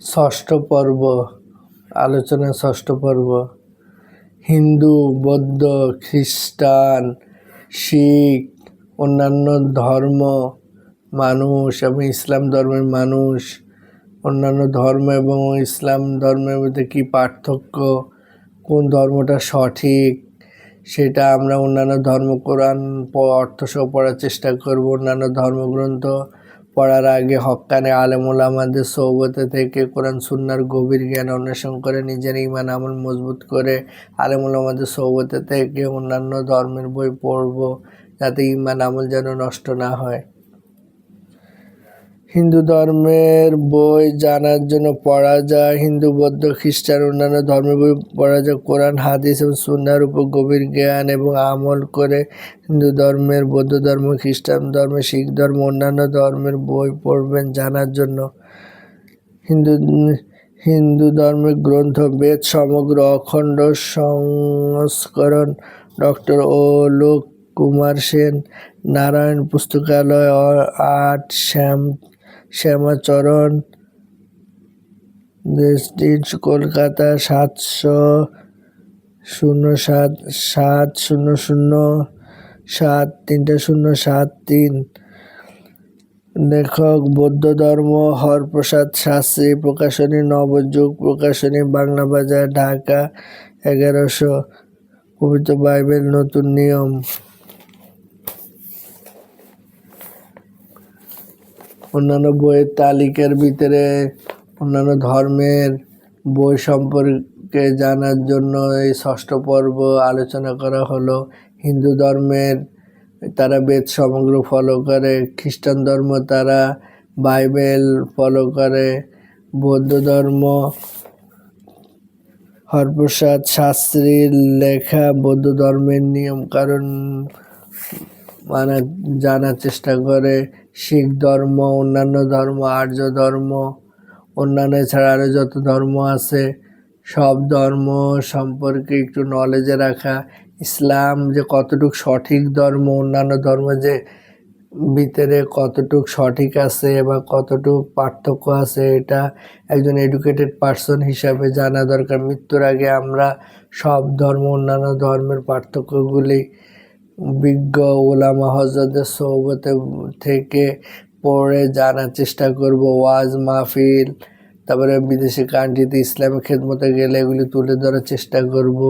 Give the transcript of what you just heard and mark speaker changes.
Speaker 1: ষষ্ঠ পর্ব, আলোচনা ষষ্ঠ পর্ব। হিন্দু, বৌদ্ধ, খ্রিস্টান, শিখ, অন্যান্য ধর্ম মানুষ এবং ইসলাম ধর্মের মানুষ, অন্যান্য ধর্ম এবং ইসলাম ধর্মের মধ্যে কী পার্থক্য, কোন ধর্মটা সঠিক, সেটা আমরা অন্যান্য ধর্ম, কোরআন অর্থসহ পড়ার চেষ্টা করব, অন্যান্য ধর্মগ্রন্থ। পড়ার আগে হকানে আলেমুল আমাদের সৌবতে থেকে কোরআন, সুন্নার গভীর জ্ঞান অন্বেষণ করে নিজের ইমান আমল মজবুত করে আলেমুল আমাদের সৌবতে থেকে অন্যান্য ধর্মের বই পড়ব, যাতে ইমান আমল যেন নষ্ট না হয়। হিন্দু ধর্মের বই জানার জন্য পড়া যায়। হিন্দু, বৌদ্ধ, খ্রিস্টান, অন্যান্য ধর্মের বই পড়া যায়। কোরআন, হাদিস এবং সুন্নার উপর গভীর জ্ঞান এবং আমল করে হিন্দু ধর্মের, বৌদ্ধ ধর্ম, খ্রিস্টান ধর্ম, শিখ ধর্ম, অন্যান্য ধর্মের বই পড়বেন জানার জন্য। হিন্দু হিন্দু ধর্মের গ্রন্থ, বেদ, সমগ্র অখণ্ড সংস্করণ ডক্টর লোক কুমার সেন, নারায়ণ পুস্তকালয় আট, শ্যাম শ্যামাচরণ কলকাতা সাতশো শূন্য সাত সাত শূন্য শূন্য, সাত, তিনটে শূন্য, সাত, তিন। লেখক, বৌদ্ধ ধর্ম, হরপ্রসাদ শাস্ত্রী, প্রকাশনী, নবযুগ, প্রকাশনী, বাংলা বাজার, ঢাকা, এগারোশো। পবিত্র বাইবেল, নতুন নিয়ম। অন্যান্য বইয়ের তালিকার ভিতরে, অন্যান্য ধর্মের বই সম্পর্কে জানার জন্য এই ষষ্ঠ পর্ব আলোচনা করা হলো। হিন্দু ধর্মের তারা বেদ সমগ্র ফলো করে, খ্রিস্টান ধর্ম তারা বাইবেল ফলো করে, বৌদ্ধ ধর্ম, হরপ্রসাদ শাস্ত্রীর লেখা, বৌদ্ধ ধর্মের নিয়ম কারণ মানে জানার চেষ্টা করে। শিখ ধর্ম, অন্যান্য ধর্ম, আর্য ধর্ম, অন্যান্য ছাড়া আরও যত ধর্ম আছে, সব ধর্ম সম্পর্কে একটু নলেজে রাখা। ইসলাম যে কতটুক সঠিক ধর্ম, অন্যান্য ধর্ম যে ভিতরে কতটুক সঠিক আছে বা কতটুক পার্থক্য আছে, এটা একজন এডুকেটেড পার্সন হিসাবে জানা দরকার। মৃত্যুর আগে আমরা সব ধর্ম, অন্যান্য ধর্মের পার্থক্যগুলি বিজ্ঞ ওলা হজরতের সহবতে থেকে পড়ে জানার চেষ্টা করব, ওয়াজ মাহফিল, তারপরে বিদেশি কান্ট্রিতে ইসলামী খেদমতে গেলে এগুলি তুলে ধরার চেষ্টা করব।